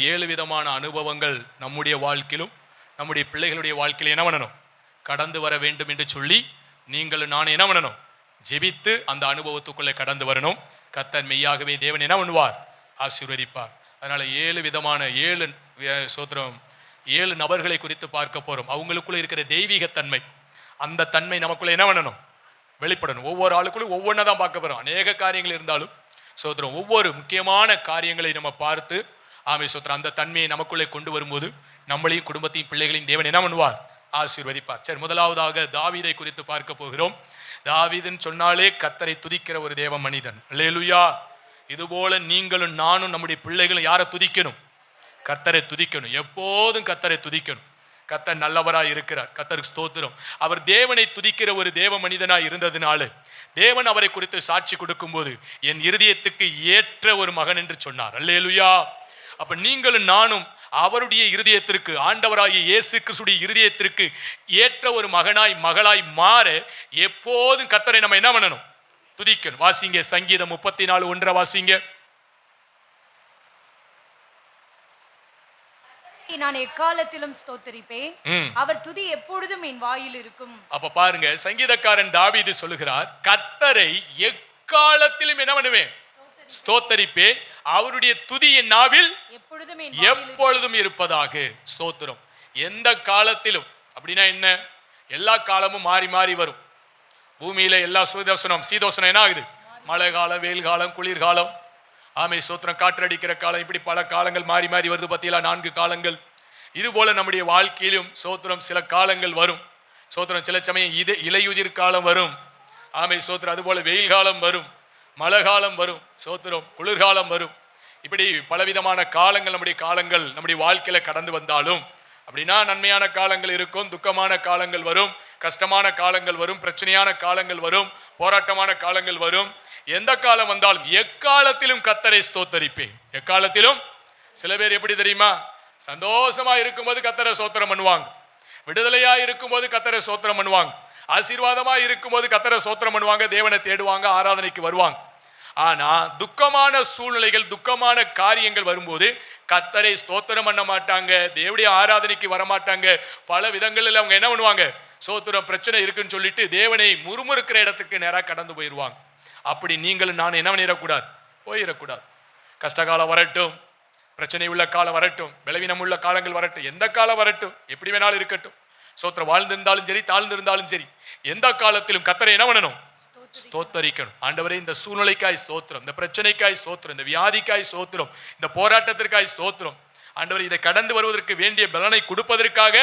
ஏழு விதமான அனுபவங்கள் நம்முடைய வாழ்க்கையிலும் நம்முடைய பிள்ளைகளுடைய வாழ்க்கையில் என்ன பண்ணணும்? கடந்து வர வேண்டும் என்று சொல்லி நீங்களும் நான் என்ன பண்ணணும்? ஜெபித்து அந்த அனுபவத்துக்குள்ளே கடந்து வரணும். கத்தர் மெய்யாகவே தேவன் என்ன பண்ணுவார்? ஆசீர்வதிப்பார். அதனால் ஏழு விதமான ஏழு சோத்திரம் ஏழு நபர்களை குறித்து பார்க்க போறோம். அவங்களுக்குள்ள இருக்கிற தெய்வீகத்தன்மை அந்த தன்மை நமக்குள்ளே என்ன பண்ணணும்? வெளிப்படணும். ஒவ்வொரு ஆளுக்குள்ளும் ஒவ்வொன்றா தான் பார்க்க போகிறோம் அநேக காரியங்கள் இருந்தாலும் சோதரம் ஒவ்வொரு முக்கியமான காரியங்களை நம்ம பார்த்து ஆமே சோத்திரம் அந்த தன்மையை நமக்குள்ளே கொண்டு வரும்போது நம்மளையும் குடும்பத்தையும் பிள்ளைகளையும் தேவன் என்ன பண்ணுவார்? ஆசீர்வதிப்பார். சரி முதலாவதாக தாவீதை குறித்து பார்க்க போகிறோம். தாவீதன் சொன்னாலே கத்தரை துதிக்கிற ஒரு தேவ மனிதன். லேலுயா இதுபோல நீங்களும் நானும் நம்முடைய பிள்ளைகளும் யாரை துதிக்கணும்? கத்தரை துதிக்கணும். எப்போதும் கத்தரை துதிக்கணும். கத்தர் நல்லவராக இருக்கிறார். கத்தருக்கு ஸ்தோத்திரம். அவர் தேவனை துதிக்கிற ஒரு தேவ மனிதனாக இருந்ததுனால தேவன் அவரை குறித்து சாட்சி கொடுக்கும்போது என் இருதயத்துக்கு ஏற்ற ஒரு மகன் என்று சொன்னார். அல்லேலுயா. அப்ப நீங்களும் நானும் அவருடைய இருதயத்திற்கு ஆண்டவராகிய இயேசு கிறிஸ்துடைய இருதயத்திற்கு ஏற்ற ஒரு மகனாய் மகளாய் மாற எப்போதும் கர்த்தரை நம்ம என்ன பண்ணணும்? துதிக்கணும். வாசிங்க சங்கீதம் முப்பத்தி நாலு ஒன்றை வாசிங்க நான் எக்காலத்திலும் ஸ்தோத்தரிப்பேன். அவர் துதி எப்பொழுதும் என் வாயில் இருக்கும். அப்ப பாருங்க சங்கீதக்காரன் தாவீது சொல்லுகிறார் கர்த்தரை எக்காலத்திலும் என்ன பண்ணுவேன்? ஸ்தோத்தரிப்பேன் அவருடைய துதி என் நாவில் எப்பொழுதும் இருப்பதாக. ஸ்தோத்திரம். எந்த காலத்திலும் அப்படின்னா என்ன? எல்லா காலமும் மாறி மாறி வரும். பூமியில எல்லா சூதோசனம் சீதோசனம் என்ன ஆகுது? மழை காலம் வெயில் காலம் குளிர்காலம் ஆமை சோத்திரம் காற்றடிக்கிற காலம் இப்படி பல காலங்கள் மாறி மாறி வருது பத்தியலா நான்கு காலங்கள். இது போல நம்முடைய வாழ்க்கையிலும் சோத்திரம் சில காலங்கள் வரும். சோத்திரம் சில சமயம் இது இலையுதிர் காலம் வரும். ஆமை சோத்திரம் அதுபோல வெயில் காலம் வரும். மழை காலம் வரும் சோத்திரம் குளிர்காலம் வரும். இப்படி பலவிதமான காலங்கள் நம்முடைய காலங்கள் நம்முடைய வாழ்க்கையில் கடந்து வந்தாலும் அப்படின்னா நன்மையான காலங்கள் இருக்கும் துக்கமான காலங்கள் வரும் கஷ்டமான காலங்கள் வரும் பிரச்சனையான காலங்கள் வரும் போராட்டமான காலங்கள் வரும். எந்த காலம் வந்தாலும் எக்காலத்திலும் கத்தரை ஸ்தோத்தரிப்பேன். எக்காலத்திலும்? சில பேர் எப்படி தெரியுமா? சந்தோஷமா இருக்கும்போது கத்தரை சோத்திரம் பண்ணுவாங்க. விடுதலையா இருக்கும்போது கத்தரை சோத்திரம் பண்ணுவாங்க. ஆசீர்வாதமாக இருக்கும்போது கத்தரை சோத்திரம் பண்ணுவாங்க தேவனை தேடுவாங்க ஆராதனைக்கு வருவாங்க. ஆனால் துக்கமான சூழ்நிலைகள் துக்கமான காரியங்கள் வரும்போது கத்தரை ஸ்தோத்திரம் பண்ண மாட்டாங்க தேவடைய ஆராதனைக்கு வர மாட்டாங்க பல விதங்களில் அவங்க என்ன பண்ணுவாங்க சோத்திரம் பிரச்சனை இருக்குன்னு சொல்லிட்டு தேவனை முறுமுறுக்கிற இடத்துக்கு நேராக கடந்து போயிடுவாங்க அப்படி நீங்களும் நான் என்ன பண்ணிடக்கூடாது? போயிடக்கூடாது. கஷ்டகாலம் வரட்டும் பிரச்சனை உள்ள காலம் வரட்டும் பலவீனம் உள்ள காலங்கள் வரட்டும் எந்த காலம் வரட்டும் எப்படி வேணாலும் இருக்கட்டும். சோத்திர வாழ்ந்திருந்தாலும் சரி தாழ்ந்திருந்தாலும் சரி எந்த காலத்திலும் கத்தரை என்ன பண்ணணும்? ஸ்தோத்தரிக்கணும். ஆண்டவரே இந்த சூழ்நிலைக்காய் ஸ்தோத்திரம் இந்த பிரச்சனைக்காய் ஸ்தோத்திரம் இந்த வியாதிக்காய் ஸ்தோத்திரம் இந்த போராட்டத்திற்காய் ஸ்தோத்திரம். ஆண்டவர் இதை கடந்து வருவதற்கு வேண்டிய பலனை கொடுப்பதற்காக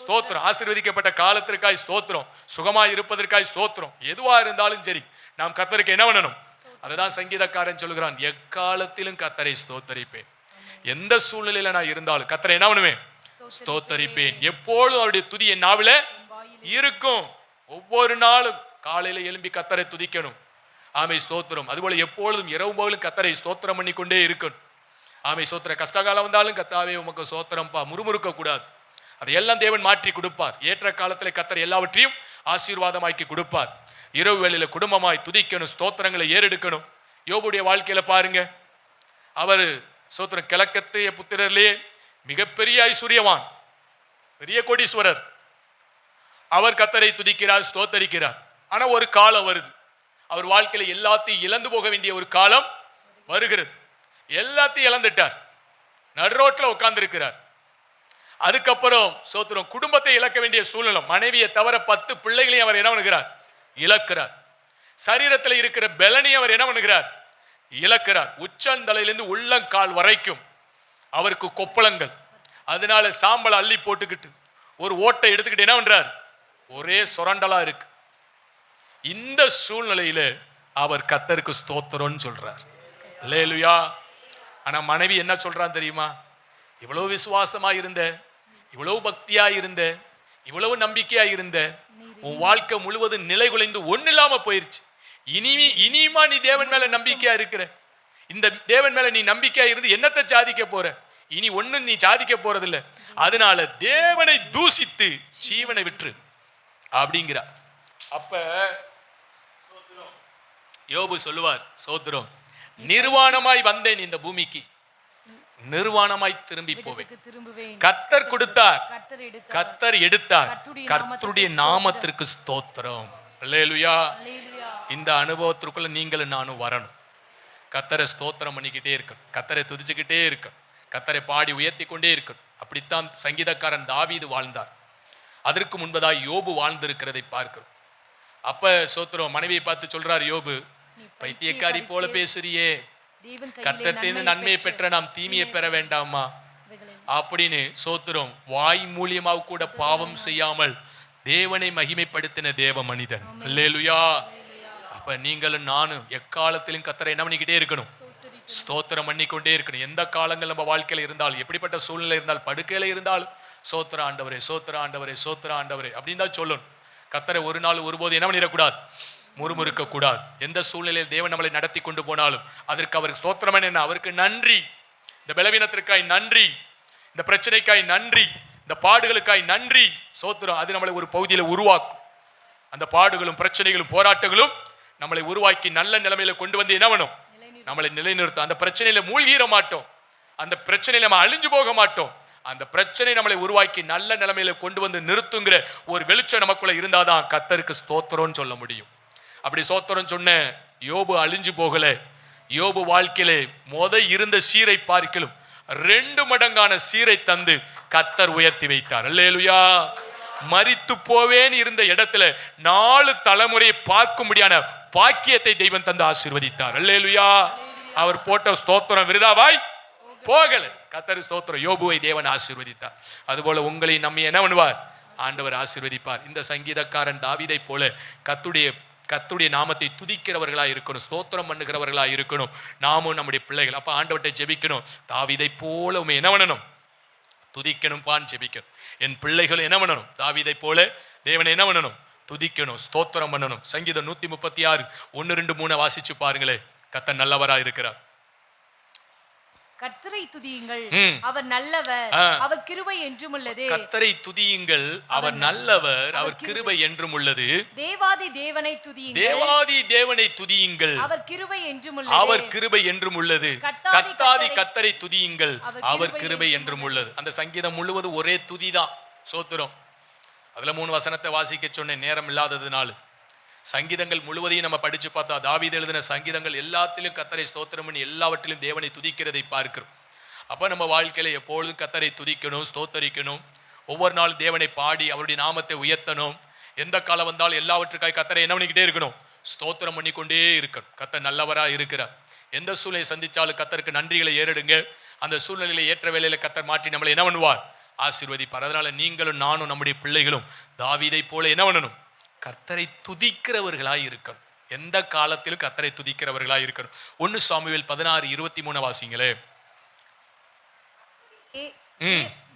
ஸ்தோத்திரம். ஆசீர்வதிக்கப்பட்ட காலத்திற்காய் ஸ்தோத்திரம் சுகமாய் இருப்பதற்காய் ஸ்தோத்திரம். எதுவா இருந்தாலும் சரி நாம் கத்தருக்கு என்ன பண்ணணும்? அதுதான் சங்கீதக்காரன் சொல்கிறான் எக்காலத்திலும் கத்தரை ஸ்தோத்தரிப்பேன். எந்த சூழ்நிலையில நான் இருந்தாலும் கத்தரை என்ன பண்ணுவேன்? ஸ்தோத்தரிப்பேன். எப்பொழுதும் அவருடைய துதி என் நாவில இருக்கும். ஒவ்வொரு நாளும் காலையில எழும்பி கத்தரை துதிக்கணும். ஆமை ஸ்தோத்திரம். அதுபோல எப்பொழுதும் இரவு பகலும் கத்தரை ஸ்தோத்திரம் பண்ணி கொண்டே இருக்கணும். ஆமை சோத்திர கஷ்டகாலம் வந்தாலும் கத்தாவே உமக்கு ஸ்தோத்திரம்ப்பா முறுமுறுக்க கூடாது அதையெல்லாம் தேவன் மாற்றி கொடுப்பார். ஏற்ற காலத்தில் கத்தர் எல்லாவற்றையும் ஆசீர்வாதமாக்கி கொடுப்பார். இரவு வேளையில் குடும்பமாய் துதிக்கணும். ஸ்தோத்திரங்களை ஏறெடுக்கணும். யோபுடைய வாழ்க்கையில பாருங்க. அவர் சோத்திரம் கிழக்கத்தைய புத்திரர்லேயே மிகப்பெரிய ஐஸ்வர்யவான் பெரிய கோடீஸ்வரர். அவர் கத்தரை துதிக்கிறார் ஸ்தோத்தரிக்கிறார். ஆனால் ஒரு காலம் வருது. அவர் வாழ்க்கையில் எல்லாத்தையும் இழந்து போக வேண்டிய ஒரு காலம் வருகிறது. எல்லாத்தையும் இழந்துட்டார். நடுரோட்டில் உட்கார்ந்துருக்கிறார். அதுக்கப்புறம் சோத்திரம் குடும்பத்தை இழக்க வேண்டிய சூழ்நிலை மனைவியை தவிர பத்து பிள்ளைகளையும் அவர் என்ன பண்ணுகிறார்? இழக்கிறார். சரீரத்தில் இருக்கிற பலனை அவர் என்ன பண்ணுகிறார்? இழக்கிறார். உச்சந்தலையிலிருந்து உள்ளங்கால் வரைக்கும் அவருக்கு கொப்பளங்கள். அதனால சாம்பலை அள்ளி போட்டுக்கிட்டு ஒரு ஓட்டை எடுத்துக்கிட்டு என்ன பண்றார்? ஒரே சுரண்டலா இருக்கு. இந்த சூழ்நிலையில அவர் கத்தருக்கு ஸ்தோத்திரம்னு சொல்றார். லேலுயா ஆனா மனைவி என்ன சொல்றான் தெரியுமா? இவ்வளவு விசுவாசமா இருந்த இவ்வளவு பக்தியா இருந்த இவ்வளவு நம்பிக்கையா இருந்த உன் வாழ்க்கை முழுவதும் நிலை குலைந்து ஒண்ணு இல்லாம போயிருச்சு. இனி இனியுமா நீ தேவன் மேல நம்பிக்கையா இருக்கிற? இந்த தேவன் மேல நீ நம்பிக்கையா இருந்து என்னத்தை சாதிக்க போற? இனி ஒண்ணும் நீ சாதிக்க போறதில்ல. அதனால தேவனை தூசித்து ஜீவனை விற்று. அப்படிங்கிறா அப்ப. யோபு சொல்லுவார் சோத்திரம் நிர்வாணமாய் வந்தேன் இந்த பூமிக்கு. நிர்வாணமாய் திரும்பி போவேன். கத்தர் கொடுத்தார். கத்தர் எடுத்தார். கர்த்தருடைய நாமத்திற்கு ஸ்தோத்திரம். இந்த அனுபவத்திற்குள்ள நீங்களும் நானும் வரணும். கத்தரை ஸ்தோத்திரம் பண்ணிக்கிட்டே இருக்கணும். கத்தரை துதிச்சுக்கிட்டே இருக்கணும். கத்தரை பாடி உயர்த்தி கொண்டே இருக்கணும். அப்படித்தான் சங்கீதக்காரன் தாவீது வாழ்ந்தார். அதற்கு முன்பதாய் யோபு வாழ்ந்திருக்கிறதை பார்க்கிறோம். அப்ப சோத்திரம் மனைவியை பார்த்து சொல்றார் யோபு பைத்தியக்காரி போல பேசுறியே. கத்தர்த்தேந்து நன்மையை பெற்ற நாம் தீமையை பெற வேண்டாமா? அப்படின்னு சோத்திரம் வாய் மூலியமாக கூட பாவம் செய்யாமல் தேவனை மகிமைப்படுத்தின தேவ மனிதன். அல்லேலுயா. அப்ப நீங்களும் நானும் எக்காலத்திலும் கத்தரை என்ன பண்ணிக்கிட்டே இருக்கணும்? ஸ்தோத்திரம் பண்ணிக்கொண்டே இருக்கணும். எந்த காலங்கள் நம்ம வாழ்க்கையில இருந்தாலும் எப்படிப்பட்ட சூழ்நிலை இருந்தால் படுக்கையில இருந்தாலும் சோத்திர ஆண்டவரே சோத்திர ஆண்டவரே சோத்திர ஆண்டவரே அப்படின்னு தான் சொல்லணும். கத்தரை ஒரு நாள் ஒருபோது என்ன பண்ணிடக்கூடாது? முறுமுறுக்க கூடாது எந்த சூழ்நிலையில் தேவன் நம்மளை நடத்தி கொண்டு போனாலும் அதற்கு அவருக்கு ஸ்தோத்திரம் என்ன? அவருக்கு நன்றி. இந்த பலவீனத்திற்காய் நன்றி. இந்த பிரச்சனைக்காய் நன்றி. இந்த பாடுகளுக்காய் நன்றி. சோத்திரம் அது நம்மளை ஒரு பகுதியில் உருவாக்கும். அந்த பாடுகளும் பிரச்சனைகளும் போராட்டங்களும் நம்மளை உருவாக்கி நல்ல நிலைமையில கொண்டு வந்து என்ன பண்ணும் நம்மளை நிலைநிறுத்தும். அந்த பிரச்சனையில மூழ்கிட மாட்டோம். அந்த பிரச்சனையில நம்ம அழிஞ்சு போக மாட்டோம். அந்த பிரச்சனை நம்மளை உருவாக்கி நல்ல நிலைமையில கொண்டு வந்து நிறுத்துங்கிற ஒரு வெளிச்சம் நமக்குள்ள இருந்தாதான் கத்தருக்கு ஸ்தோத்திரம்னு சொல்ல முடியும். அப்படி ஸ்தோத்திரம் சொன்ன யோபு அழிஞ்சு போகல. யோபு வாழ்க்கையிலே மொத இருந்த சீரை பார்க்கிலும் ரெண்டு மடங்கான சீரை தந்து கத்தர் உயர்த்தி வைத்தார். அல்லேலுயா. மரித்து போவேன் இருந்த இடத்துல நாலு தலைமுறையை பார்க்கும்படியான பாக்கியத்தை தெய்வம் தந்து ஆசீர்வதித்தார். அல்லேலுயா. அவர் போட்ட ஸ்தோத்திரம் விருதாவாய் போகல. கத்தர் ஸ்தோத்திரம். யோபுவை தேவன் ஆசீர்வதித்தார். அதுபோல உங்களை நம்மை என்ன பண்ணுவார்? ஆண்டவர் ஆசீர்வதிப்பார். இந்த சங்கீதக்காரன் தாவிதை போல கத்துடைய கத்துடைய நாமத்தை துதிக்கிறவர்களா இருக்கணும். ஸ்தோத்திரம் பண்ணுகிறவர்களா இருக்கணும். நாமும் நம்முடைய பிள்ளைகள். அப்ப ஆண்டவர்கிட்ட ஜெபிக்கணும். தாவிதை போல உண்மை என்ன பண்ணணும்? துதிக்கணும் பான் ஜெபிக்கணும். என் பிள்ளைகள் என்ன பண்ணணும்? தாவிதை போல தேவனை என்ன பண்ணணும்? துதிக்கணும் ஸ்தோத்திரம் பண்ணணும். சங்கீதம் நூத்தி முப்பத்தி ஆறு ஒன்னு ரெண்டு மூணு வாசிச்சு பாருங்களே. கத்த நல்லவரா இருக்கிறார். கர்த்தரை துதியுங்கள். அவர் நல்லவர். அவர் கிருபை என்றும் உள்ளது. கத்தரை துதியுங்கள். அவர் நல்லவர். அவர் கிருபை. என்றும் உள்ளது. தேவாதி தேவனை துதியுங்கள். தேவாதி தேவனை துதியுங்கள். அவர் கிருபை என்றும் அவர் உள்ளது கிருபை என்றும் உள்ளது. கர்த்தாதி கர்த்தரை. கத்தரை துதியுங்கள். அவர் அவர் கிருபை என்றும் உள்ளது. அந்த சங்கீதம் முழுவதும் ஒரே துதிதான். சோத்திரம் அதில் மூணு வசனத்தை வாசிக்க சொன்னேன் நேரம் இல்லாததுனால. சங்கீதங்கள் முழுவதையும் நம்ம படித்து பார்த்தா தாவீது எழுதின சங்கீதங்கள் எல்லாத்திலும் கத்தரை ஸ்தோத்திரம் பண்ணி எல்லாவற்றிலும் தேவனை துதிக்கிறதை பார்க்கிறோம். அப்போ நம்ம வாழ்க்கையில எப்பொழுதும் கத்தரை துதிக்கணும் ஸ்தோத்தரிக்கணும். ஒவ்வொரு நாள் தேவனை பாடி அவருடைய நாமத்தை உயர்த்தணும். எந்த காலம் வந்தாலும் எல்லாவற்றுக்காய் கத்தரை என்ன பண்ணிக்கிட்டே இருக்கணும்? ஸ்தோத்திரம் பண்ணிக்கொண்டே இருக்கணும். கத்தர் நல்லவராக இருக்கிறார். எந்த சூழ்நிலை சந்தித்தாலும் கத்தருக்கு நன்றிகளை ஏறிடுங்க. அந்த சூழ்நிலையில ஏற்ற வேலையில் கத்தர் மாற்றி நம்மளை என்ன பண்ணுவார்? ஆசீர்வதிப்பார் அதனால நீங்களும் நானும் நம்முடைய பிள்ளைகளும் தாவீதை போல என்ன பண்ணணும் கர்த்தரை துதிக்கிறவர்களாய் இருக்கணும் எந்த காலத்திலும் கர்த்தரை துதிக்கிறவர்களாய் இருக்கணும் ஒன்னு சாமுவேல் பதினாறு இருபத்தி மூணு வாசிங்களே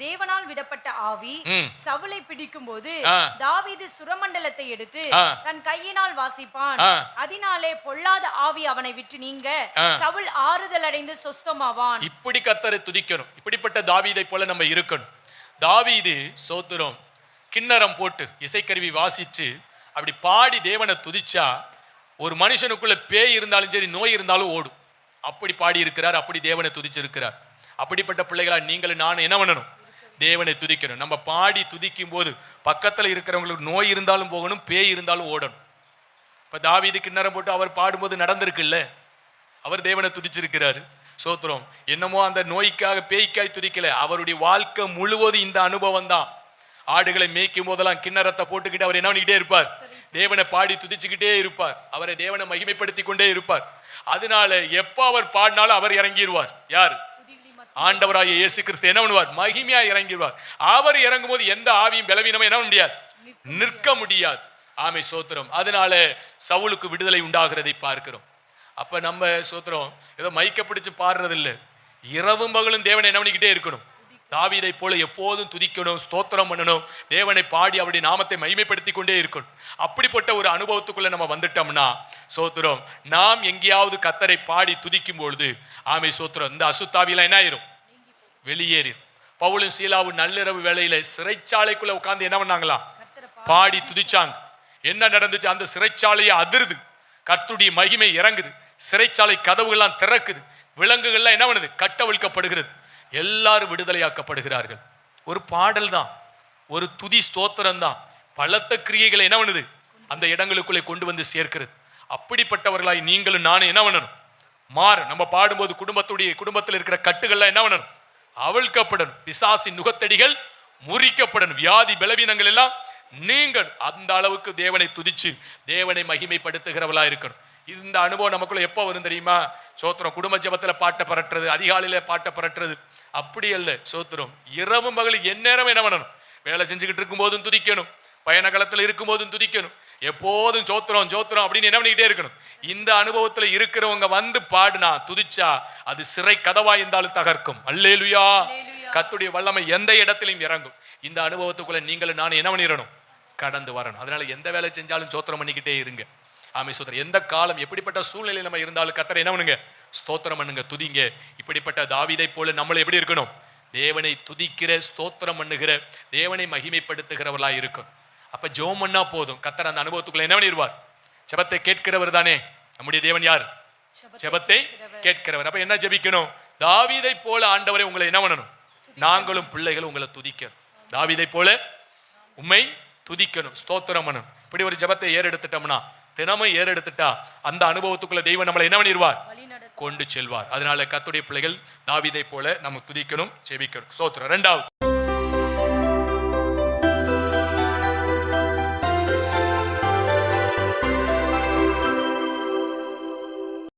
தேவனால் விடப்பட்ட ஆவி ம். சவுலை பிடிக்கும்போது ஆ. தாவீது சுரமண்டலத்தை எடுத்து. தன் கையினால் வாசிப்பான். அதனாலே பொல்லாத ஆவி அவனை விட்டு நீங்க ஆ. சவுல் ஆறுதல் அடைந்து சொஸ்தமாவான் இப்படி கர்த்தரை துதிக்கணும் இப்படிப்பட்ட தாவீதை போல நம்ம இருக்கணும் தாவீது சோத்துரம் கிண்ணறம் போட்டு இசைக்கருவி வாசித்து அப்படி பாடி தேவனை துதிச்சா ஒரு மனுஷனுக்குள்ள பேய் இருந்தாலும் சரி நோய் இருந்தாலும் ஓடும். அப்படி பாடி இருக்கிறார் அப்படி தேவனை துதிச்சிருக்கிறார். அப்படிப்பட்ட பிள்ளைகளா நீங்களும் நானும் என்ன பண்ணணும்? தேவனை துதிக்கணும். நம்ம பாடி துதிக்கும் போது பக்கத்தில் இருக்கிறவங்களுக்கு நோய் இருந்தாலும் போகணும் பேய் இருந்தாலும் ஓடணும். இப்போ தாவீது கிண்ணறம் போட்டு அவர் பாடும்போது நடந்திருக்குல்ல? அவர் தேவனை துதிச்சிருக்கிறாரு. சோத்திரம். என்னமோ அந்த நோய்க்காக பேய்க்காய் துதிக்கல. அவருடைய வாழ்க்கை முழுவதும் இந்த அனுபவம் தான் ஆடுகளை மேய்க்கும் போதெல்லாம் கிண்ணறத்தை போட்டுக்கிட்டு அவர் என்ன பண்ணிக்கிட்டே இருப்பார்? தேவனை பாடி துதிச்சுக்கிட்டே இருப்பார். அவரை தேவனை மகிமைப்படுத்தி கொண்டே இருப்பார். அதனால எப்போ அவர் பாடினாலும் அவர் இறங்கிடுவார் யார்? ஆண்டவராகிய இயேசு கிறிஸ்து என்ன பண்ணுவார்? மகிமையா இறங்கிடுவார் அவர் இறங்கும் போது எந்த ஆவியும் பலவீனமும் என்ன பண்ண முடியாது? நிற்க முடியாது. ஆமை சோத்திரம். அதனால சவுலுக்கு விடுதலை உண்டாகிறதை பார்க்கிறோம். அப்போ நம்ம சூத்திரம் ஏதோ மைக்க பிடிச்சு பாடுறது இல்லை இரவும் பகலும் தேவனை என்ன பண்ணிக்கிட்டே இருக்கணும்? தாவிதை போல எப்போதும் துதிக்கணும் ஸ்தோத்திரம் பண்ணணும். தேவனை பாடி அவருடைய நாமத்தை மகிமைப்படுத்தி கொண்டே இருக்கணும். அப்படிப்பட்ட ஒரு அனுபவத்துக்குள்ள நம்ம வந்துட்டோம்னா சோத்திரம் நாம் எங்கேயாவது கத்தரை பாடி துதிக்கும் பொழுது ஆமை சோத்திரம் இந்த அசுத்தாவிலாம் என்ன ஆயிரும்? வெளியேறிடும் பவுலும் சீலாவும் நள்ளிரவு வேலையில சிறைச்சாலைக்குள்ள உட்காந்து என்ன பண்ணாங்களாம் பாடி துதிச்சாங்க. என்ன நடந்துச்சு? அந்த சிறைச்சாலையை அதிருது. கர்த்துடைய மகிமை இறங்குது. சிறைச்சாலை கதவுகள்லாம் திறக்குது. விலங்குகள்லாம் என்ன பண்ணுது? கட்டவிழ்க்கப்படுகிறது. எல்லாரும் விடுதலையாக்கப்படுகிறார்கள். ஒரு பாடல் தான் ஒரு துதி ஸ்தோத்திரம் தான் பலத்த கிரியைகளை என்ன பண்ணுது? அந்த இடங்களுக்குள்ளே கொண்டு வந்து சேர்க்கிறது. அப்படிப்பட்டவர்களாய் நீங்களும் நானும் என்ன பண்ணணும்? மாறு நம்ம பாடும்போது குடும்பத்துடைய குடும்பத்தில் இருக்கிற கட்டுகள்லாம் என்ன பண்ணணும்? அவிழ்க்கப்படணும். பிசாசின் நுகத்தடிகள் முறிக்கப்படணும். வியாதி பலவீனங்கள் எல்லாம் நீங்கள் அந்த அளவுக்கு தேவனை துதிச்சு தேவனை மகிமைப்படுத்துகிறவளா இருக்கணும். இந்த அனுபவம் நமக்குள்ள எப்போ வரும் தெரியுமா? சோத்திரம் குடும்ப ஜெபத்துல பாட்டை பரட்டுறது அதிகாலையில பாட்டை பரட்டுறது. அப்படி அல்ல சோத்திரம். இரவு மகள் எந்நேரம் என்ன பண்ணணும்? வேலை செஞ்சுக்கிட்டு இருக்கும்போதும் துதிக்கணும். பயண காலத்துல இருக்கும்போதும் துதிக்கணும். எப்போதும் சோத்திரம் சோத்திரம் அப்படின்னு என்ன பண்ணிக்கிட்டே இருக்கணும்? இந்த அனுபவத்துல இருக்கிறவங்க வந்து பாடுனா துதிச்சா அது சிறை கதவா இருந்தாலும் தகர்க்கும். அல்லேலுயா. கத்துடைய வல்லமை எந்த இடத்திலும் இறங்கும். இந்த அனுபவத்துக்குள்ள நீங்களும் நான் என்ன பண்ணிடணும் கடந்து வரணும். அதனால எந்த வேலை செஞ்சாலும் சோத்திரம் பண்ணிக்கிட்டே இருங்க. ஆமை சோத்திரம் எந்த காலம் எப்படிப்பட்ட சூழ்நிலையில் நம்ம இருந்தாலும் கத்தரை என்ன பண்ணுங்க? ஸ்தோத்திரம் பண்ணுங்க துதிங்க. இப்படிப்பட்ட தாவீதை போல நம்மள எப்படி இருக்கணும்? தேவனை துதிக்கிற ஸ்தோத்திரம் பண்ணுகிற தேவனை மகிமைப்படுத்துகிறவர்களா இருக்கும் அப்ப ஜெபம் பண்ணா போதும். கத்தர் அந்த அனுபவத்துக்குள்ள என்ன பண்ணிடுவார் ஜெபத்தை கேட்கிறவர் தானே. நம்முடைய தேவன் யார்? ஜெபத்தை கேட்கிறவர். அப்ப என்ன ஜெபிக்கணும்? தாவீதை போல ஆண்டவரை உங்களை என்ன பண்ணணும்? நாங்களும் பிள்ளைகளும் உங்களை துதிக்கணும். தாவீதை போல உம்மை துதிக்கணும் ஸ்தோத்திரம் பண்ணணும். இப்படி ஒரு ஜெபத்தை ஏறெடுத்துட்டோம்னா தினமும் ஏறெடுத்துட்டா அந்த அனுபவத்துக்குள்ள தெய்வம் நம்மளை என்ன பண்ணிடுவார்? கொண்டு செல்வார். அதனால கத்துடைய பிள்ளைகள் தாவீதை போல நம்ம துதிக்கணும் ஜெபிக்கணும். ஸ்தோத்திரம் ரெண்டாவது.